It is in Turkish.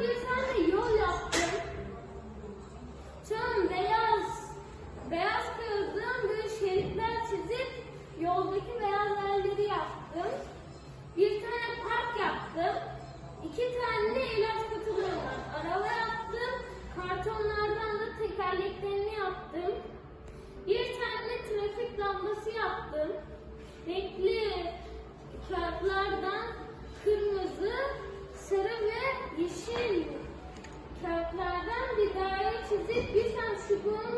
bir tane yol yaptım. Sonra beyaz beyaz kağıdın böyle şeritler çizip yoldaki beyaz yerleri yaptım. Bir tane park yaptım. İki tane de ilaç kutularından araba yaptım. Kartonlardan da tekerleklerini yaptım. Bir tane trafik lambası yaptım. Renkli bir daire çizip bir tane çubuğun